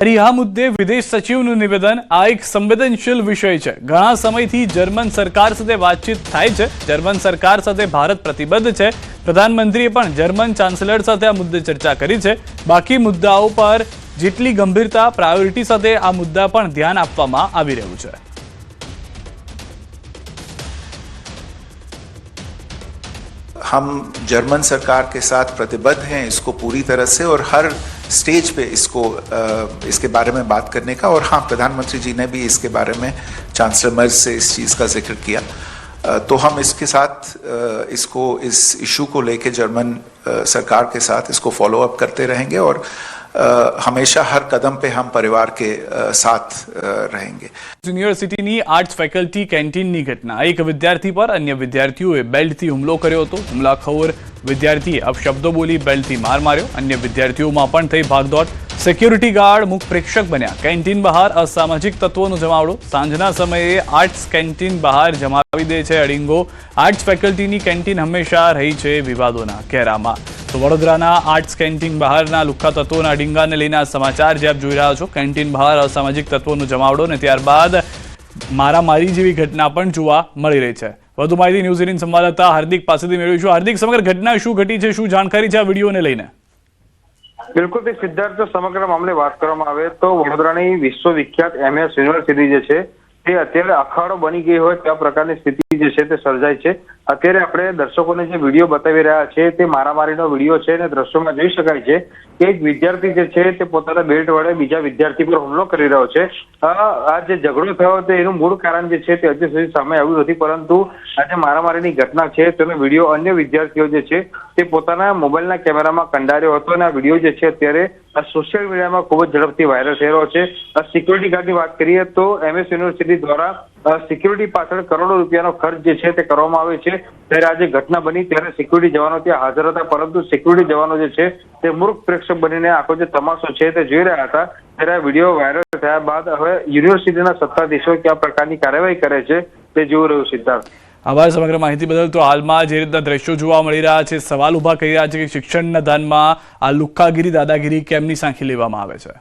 ફરી આ મુદ્દે વિદેશ સચિવનું નિવેદન આ એક સંવેદનશીલ વિષય છે ઘણા સમયથી જર્મન સરકાર સાથે વાતચીત થાય છે જર્મન સરકાર સાથે ભારત પ્રતિબદ્ધ છે પ્રધાનમંત્રીએ પણ જર્મન ચાન્સેલર સાથે આ મુદ્દે ચર્ચા કરી છે બાકી મુદ્દાઓ પર જેટલી ગંભીરતા પ્રાયોરિટી સાથે આ મુદ્દા પણ ધ્યાન આપવામાં આવી રહ્યું છે हम जर्मन सरकार के साथ प्रतिबद्ध हैं इसको पूरी तरह से और हर स्टेज पे इसको इसके बारे में बात करने का और हाँ प्रधानमंत्री जी ने भी इसके बारे में चांसलर मर्ज से इस चीज़ का ज़िक्र किया। तो हम इसके साथ इसको, इस इशू को लेके जर्मन सरकार के साथ इसको फॉलो अप करते रहेंगे और अ, हमेशा हर कदम पे हम परिवार के अ, साथ अ, रहेंगे યુનિવર્સિટીની આર્ટ્સ ફેકલ્ટી કેન્ટીનની ઘટના એક વિદ્યાર્થી પર અન્ય વિદ્યાર્થીઓએ બેલ્ટથી હુમલો કર્યો હતો હુમલાખોર વિદ્યાર્થીએ અપશબ્દો બોલી બેલ્ટથી માર માર્યો અન્ય વિદ્યાર્થીઓમાં પણ થઈ ભાગદોડ સિક્યુરિટી ગાર્ડ મુખ પ્રેક્ષક બન્યા કેન્ટીન બહાર અસામાજિક તત્વોનો જમાવડો સાંજના સમયે આર્ટ્સ કેન્ટીન બહાર જમાવી દે છે અડિંગો આર્ટ્સ ફેકલ્ટીની કેન્ટીન હંમેશા રહી છે વિવાદોના ઘેરામાં તો વડોદરાના આર્ટ્સ કેન્ટીન બહારના લુખ્ખા તત્વોના ડીંગાને લઈને આ સમાચાર જે આપ જોઈ રહ્યા છો, કેન્ટીન બહાર અસામાજિક તત્વોનો જમાવડો અને ત્યારબાદ મારામારી જેવી ઘટના પણ જોવા મળી રહી છે. વધુ માહિતી ન્યૂઝ એટીન સંવાદદાતા હાર્દિક પાસેથી મેળવીશું. હાર્દિક, સમગ્ર ઘટના શું ઘટી છે, શું જાણકારી છે આ વિડીયોને લઈને? બિલકુલ સિદ્ધાર્થ, સમગ્ર મામલે વાત કરવામાં આવે તો વડોદરાની વિશ્વવિખ્યાત એમએસ યુનિવર્સિટી જે છે તે અત્યારે અખાડો બની ગઈ હોય તેવા પ્રકારની સ્થિતિ જે છે તે સર્જાય છે. અત્યારે આપણે દર્શકોને જે વીડિયો બતાવી રહ્યા છે તે મારામારીનો વીડિયો છે અને દ્રશ્યોમાં જોઈ શકાય છે કે એક વિદ્યાર્થી જે છે તે પોતાના બેલ્ટ વડે બીજા વિદ્યાર્થી પર હુમલો કરી રહ્યો છે. આ જે ઝઘડો થયો તે એનું મૂળ કારણ જે છે તે હજી સુધી સામે આવ્યું નથી, પરંતુ આ જે મારામારીની ઘટના છે તેનો વીડિયો અન્ય વિદ્યાર્થીઓ જે છે તે પોતાના મોબાઈલના કેમેરામાં કંડાર્યો હતો અને આ વીડિયો જે છે અત્યારે આ સોશિયલ મીડિયામાં ખૂબ જ ઝડપથી વાયરલ થઈ રહ્યો છે. સિક્યુરિટી ગાર્ડની વાત કરીએ તો એમએસ યુનિવર્સિટી દ્વારા સિક્યુરિટી પાછળ કરોડો રૂપિયાનો ખર્ચ જે છે તે કરવામાં આવે છે. ત્યારે આજે ઘટના બની ત્યારે સિક્યુરિટી જવાનો ત્યાં હાજર હતા, પરંતુ સિક્યુરિટી જવાનો જે છે તે મૂર્ખ પ્રેક્ષક બનીને આખો જે તમાશો છે તે જોઈ રહ્યા હતા. ત્યારે આ વીડિયો વાયરલ થયા બાદ હવે યુનિવર્સિટીના સત્તાધીશો કયા પ્રકારની કાર્યવાહી કરે છે તે જોઈ રહ્યું સિદ્ધાર્થ. આભાર, સમગ્ર માહિતી બદલ તો હાલમાં જે રીતના દ્રશ્યો જોવા મળી રહ્યા છે, સવાલ ઊભા કરી રહ્યા છે કે શિક્ષણના દાનમાં આ લુક્કાગીરી, દાદાગીરી કેમની સાંખી લેવામાં આવે છે?